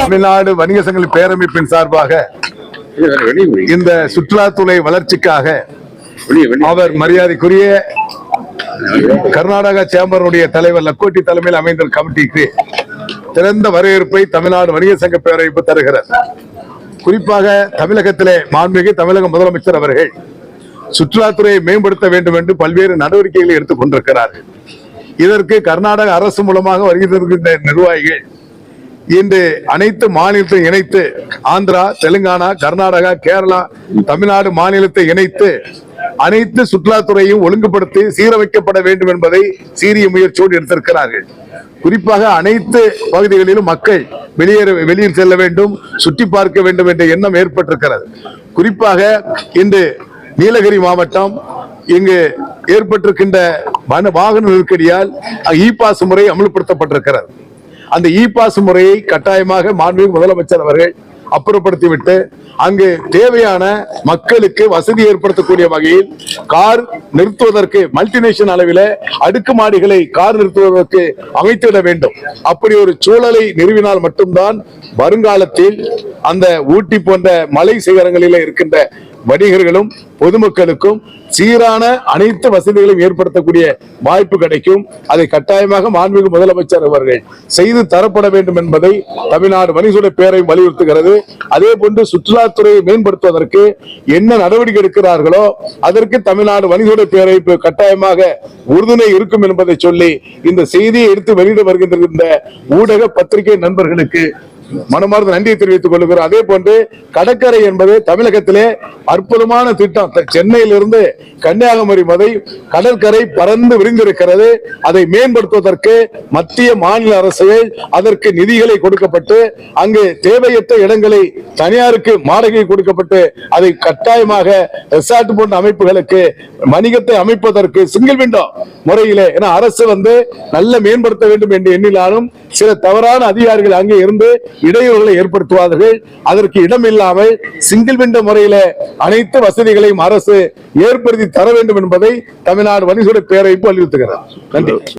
தமிழ்நாடு வணிக சங்கங்களின் பேரமைப்பின் சார்பாக இந்த சுற்றுலாத்துறை வளர்ச்சிக்காக அவர் மரியாதைக்குரிய கர்நாடகா சேம்பருடைய தலைவர் லக்கோட்டி தலைமையில் அமைந்த கமிட்டிக்கு திறந்த வரவேற்பை தமிழ்நாடு வணிக சங்க பேரமைப்பு தருகிறார். குறிப்பாக தமிழகத்திலே மாண்புமிகு தமிழக முதலமைச்சர் அவர்கள் சுற்றுலாத்துறையை மேம்படுத்த வேண்டும் என்று பல்வேறு நடவடிக்கைகளை எடுத்துக் கொண்டிருக்கிறார்கள். இதற்கு கர்நாடக அரசு மூலமாக வருகின்ற நிர்வாகிகள் இன்று அனைத்து மாநிலத்தை இணைத்து ஆந்திரா தெலுங்கானா கர்நாடகா கேரளா தமிழ்நாடு மாநிலத்தை இணைத்து அனைத்து சுற்றுலாத்துறையும் ஒழுங்குபடுத்தி சீரமைக்கப்பட வேண்டும் என்பதை சீரிய முயற்சியோடு எடுத்திருக்கிறார்கள். குறிப்பாக அனைத்து பகுதிகளிலும் மக்கள் வெளியேற வெளியில் செல்ல வேண்டும் சுற்றி பார்க்க வேண்டும் என்ற எண்ணம் ஏற்பட்டிருக்கிறது. குறிப்பாக இன்று நீலகிரி மாவட்டம் இங்கு ஏற்பட்டிருக்கின்ற வன- வாகன நெருக்கடியால் இ பாஸ் முறை அமல்படுத்தப்பட்டிருக்கிறது. அந்த இ பாஸ் முறையை கட்டாயமாக மாண்புமிகு முதலமைச்சர் அவர்கள் அப்புறப்படுத்திவிட்டு அங்கு தேவையான மக்களுக்கு வசதி ஏற்படுத்தக்கூடிய வகையில் கார் நிறுத்துவதற்கு மல்டிநேஷனல் அளவில் அடுக்குமாடிகளை கார் நிறுத்துவதற்கு அமைத்திட வேண்டும். அப்படி ஒரு சூழலை நிறுவினால் மட்டும்தான் வருங்காலத்தில் அந்த ஊட்டி போன்ற மலை சிகரங்களில் இருக்கின்ற வணிகர்களும் பொதுமக்களுக்கும் சீரான அனைத்து வசதிகளையும் ஏற்படுத்தக்கூடிய வாய்ப்பு கிடைக்கும். அதை கட்டாயமாக மாண்புமிகு முதலமைச்சர் அவர்கள் செய்து தரப்பட வேண்டும் என்பதை தமிழ்நாடு வணிகத்துறை பேரை வலியுறுத்துகிறது. அதே போன்று சுற்றுலாத்துறையை மேம்படுத்துவதற்கு என்ன நடவடிக்கை எடுக்கிறார்களோ அதற்கு தமிழ்நாடு வணிகத்துறை பேரை கட்டாயமாக உறுதுணை இருக்கும் என்பதை சொல்லி இந்த செய்தியை எடுத்து வெளியிட வருகின்ற ஊடக பத்திரிகை நண்பர்களுக்கு மனமார்ந்த நன்றியை தெரிவித்துக் கொள்கிறோம். அதே போன்று கடற்கரை என்பது தமிழகத்திலே அற்புதமான திட்டம். சென்னையிலிருந்து கன்னியாகுமரி மதை கடற்கரை பறந்து விரிந்திருக்கிறது. அதை மேம்படுத்துவதற்கு மத்திய மாநில அரசுகள் அதற்கு நிதிகளை கொடுக்கப்பட்டு அங்கு தேவையற்ற இடங்களை தனியாருக்கு மாடகை கொடுக்கப்பட்டு அதை கட்டாயமாக ரிசார்ட் போன்ற அமைப்புகளுக்கு வணிகத்தை அமைப்பதற்கு சிங்கிள் விண்டோ முறையிலே அரசு வந்து நல்ல மேம்படுத்த வேண்டும் என்று எண்ணினாலும் சில தவறான அதிகாரிகள் அங்கே இருந்து இடையூறுகளை ஏற்படுத்துவார்கள். அதற்கு இடம் இல்லாமல் சிங்கிள் விண்டோ முறையில அனைத்து வசதிகளையும் அரசு ஏற்படுத்தி தர வேண்டும் என்பதை தமிழ்நாடு வணிகத்துறை பேரவைப்பு வலியுறுத்துகிறது. நன்றி.